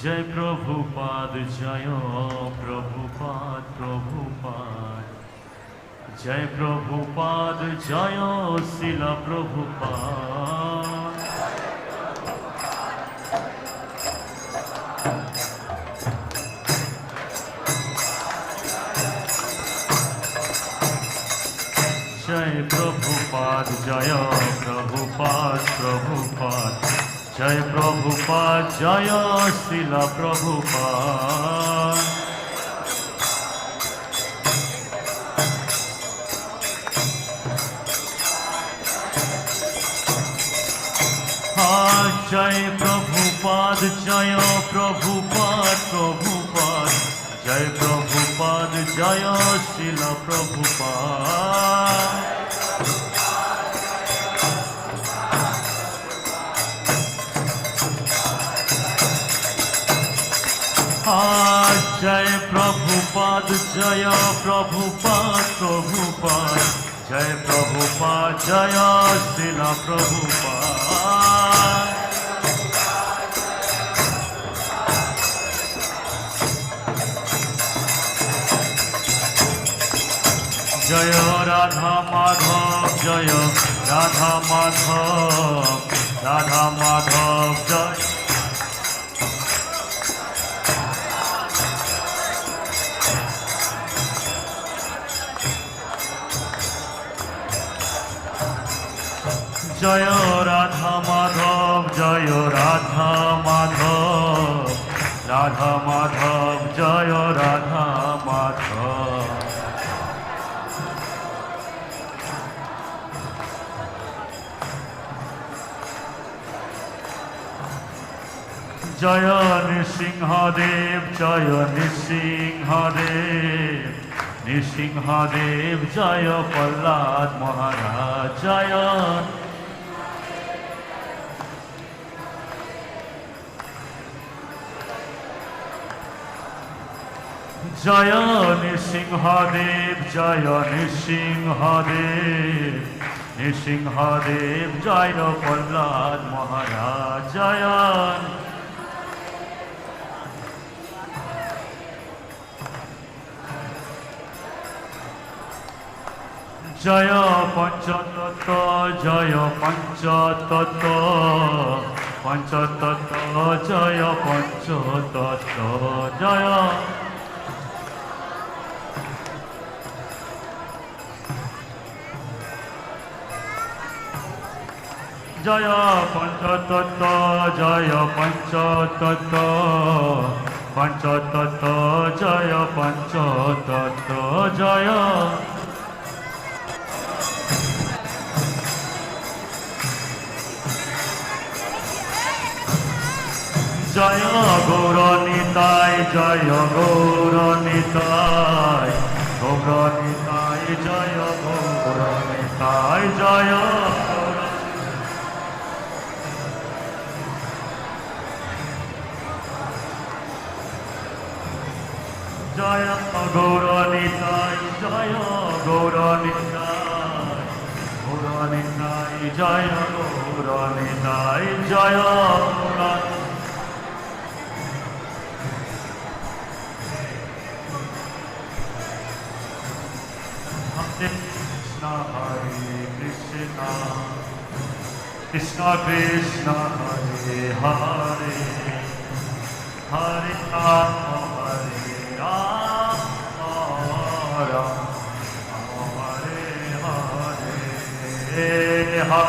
Jai Prabhupada Jai Prabhupada Prabhupada Jai Prabhupada Jai Shila Prabhupada Jai Prabhupada Jai Prabhupada Prabhupada Jai Prabhupada, Jai Shila Prabhupada. Jai Prabhupada Jai Prabhupada Prabhupada. Jai Prabhupada, Jai Shila Prabhupada. Jai Prabhupada Jai Prabhupada Prabhupada Jai Prabhupada Jai Shila Prabhupada Jai Radha Madhav, Jai Radha Madhav Radha Madhav, Jai Joy Radha Madhav, Joy Radha Madhav Radha Madhav, Joy Radha Madhav. Joy Nrisinghadev Joy Nrisinghadev Nrisinghadev, Joy Prahlad Maharaj, Joy Joy Nrisinghadev Joy Nrisinghadev Nrisinghadev Joy Prahlad Maharaj Joy Joy পঞ্চতত্ত্ব Joy পঞ্চতত্ত্ব পঞ্চতত্ত্ব, Joy পঞ্চতত্ত্ব, Joy. Joy পঞ্চতত্ত্ব Joy পঞ্চতত্ত্ব পঞ্চতত্ত্ব, Joy পঞ্চতত্ত্ব, Joy. Joy Gaur Nitai Joy Gaur Nitai Gaur Nitai, Joy Gaur Nitai, Joy. Gour Joy Joy Gaur Nitai Gaur Nitai Joy Gaur Nitai Joy Gour Hare Krishna, Hare Krishna, Krishna Krishna, Hare Hare, Hare Rama,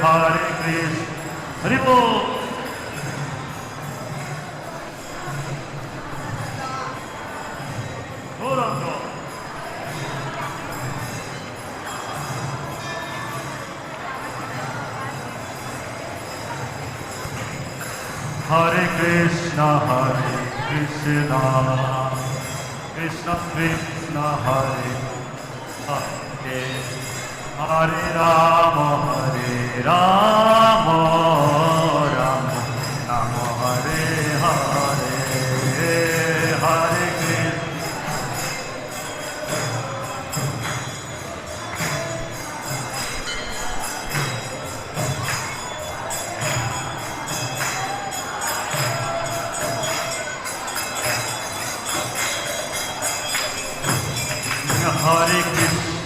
Hare Krishna. Haribol. ハレクリスナハレクリスナクリスナクリスナハレハレ Hare Ram, Hare Ram, Ram, Hare Hare, Hare Krishna. Hare Krishna.